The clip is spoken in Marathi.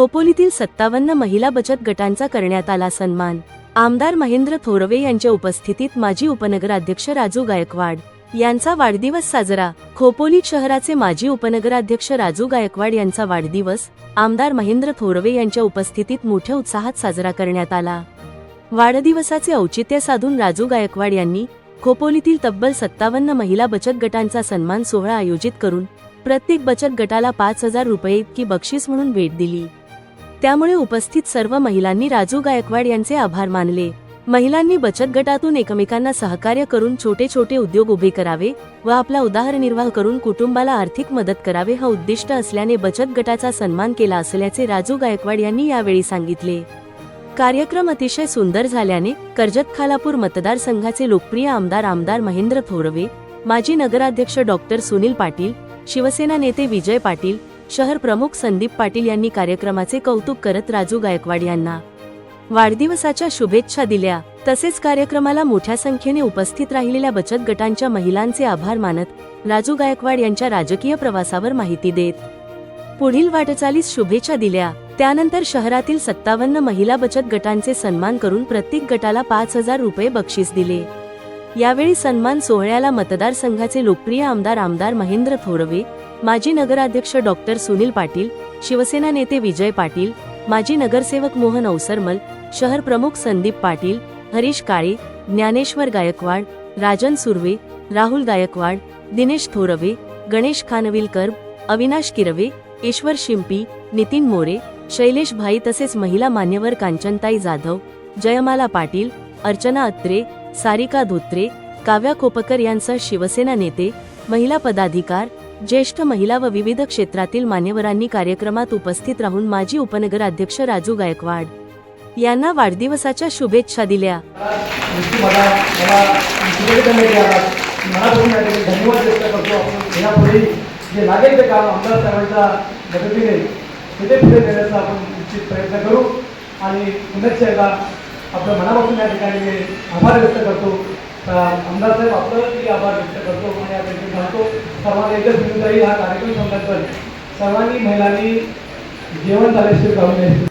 खोपोलीतील सत्तावन्न महिला बचत गटांचा करण्यात आला सन्मान. आमदार महेंद्र थोरवे यांच्या उपस्थितीत माजी उपनगराध्यक्ष राजू गायकवाड यांचा वाढदिवस साजरा. खोपोली शहराचे माजी उपनगराध्यक्ष राजू गायकवाड यांचा वाढदिवस आमदार महेंद्र थोरवे यांच्या उपस्थितीत मोठ्या उत्साहात साजरा करण्यात आला. वाढदिवसाचे औचित्य साधून राजू गायकवाड यांनी खोपोलीतील तब्बल सत्तावन्न महिला बचत गटांचा सन्मान सोहळा आयोजित करून प्रत्येक बचत गटाला पाच हजार रुपये इतकी बक्षीस म्हणून भेट दिली. त्यामुळे उपस्थित सर्व महिलांनी राजू गायकवाड यांचे आभार मानले. महिलांनी बचत गटातून एकमेकांना सहकार्य करून छोटे छोटे उद्योग उभे करावे व आपला उदाहरनिर्वाह करून कुटुंबाला आर्थिक मदत करावे हा उद्दिष्ट असल्याने बचत गटाचा सन्मान केला असल्याचे राजू गायकवाड यांनी यावेळी सांगितले. कार्यक्रम अतिशय सुंदर झाल्याने कर्जत खालापूर मतदारसंघाचे लोकप्रिय आमदार आमदार महेंद्र थोरवे माजी नगराध्यक्ष डॉक्टर सुनील पाटील शिवसेना नेते विजय पाटील शहर प्रमुख संदीप पाटील यांनी कार्यक्रमाचे कौतुक करत राजू गायकवाड यांना वाढदिवसाच्या शुभेच्छा दिल्या. तसेच कार्यक्रमाला मोठ्या संख्येने उपस्थित राहिलेल्या बचत गटांच्या महिलांचे आभार मानत राजू गायकवाड यांच्या राजकीय प्रवासावर माहिती देत पुढील वाटचालीस शुभेच्छा दिल्या. त्यानंतर शहरातील सत्तावन्न महिला बचत गटांचे सन्मान करून प्रत्येक गटाला पाच हजार रुपये बक्षीस दिले. यावेळी सन्मान सोहळ्याला मतदारसंघाचे लोकप्रिय आमदार आमदार महेंद्र थोरवे माजी नगराध्यक्ष डॉक्टर सुनील पाटील शिवसेना नेते विजय पाटील माजी नगरसेवक मोहन अवसरमल शहर प्रमुख संदीप पाटील हरीश काळे ज्ञानेश्वर गायकवाड राजन सुर्वे राहुल गायकवाड दिनेश थोरवे गणेश खानविलकर अविनाश किरवे ईश्वर शिंपी नितीन मोरे शैलेश भाई तसेच महिला मान्यवर कांचनताई जाधव जयमाला पाटील अर्चना अत्रे सारिका धोत्रे काव्या खोपकर यांसह शिवसेना नेते महिला पदाधिकार ज्येष्ठ महिला व विविध क्षेत्रातील मान्यवरांनी कार्यक्रमात उपस्थित राहून माजी उपनगराध्यक्ष राजू गायकवाड यांना वाढदिवसाच्या शुभेच्छा दिल्या. आणि एकदा आपल्या मनापासून या ठिकाणी आभार व्यक्त करतो. आमदार साहेब आपलं आभार व्यक्त करतो. आणि या ठिकाणी सर्वांना एकच विनंती आहे, हा कार्यक्रम संदर्भात सर्वांनी महिलांनी जेवण झाल्याशिवाय जाऊ नये.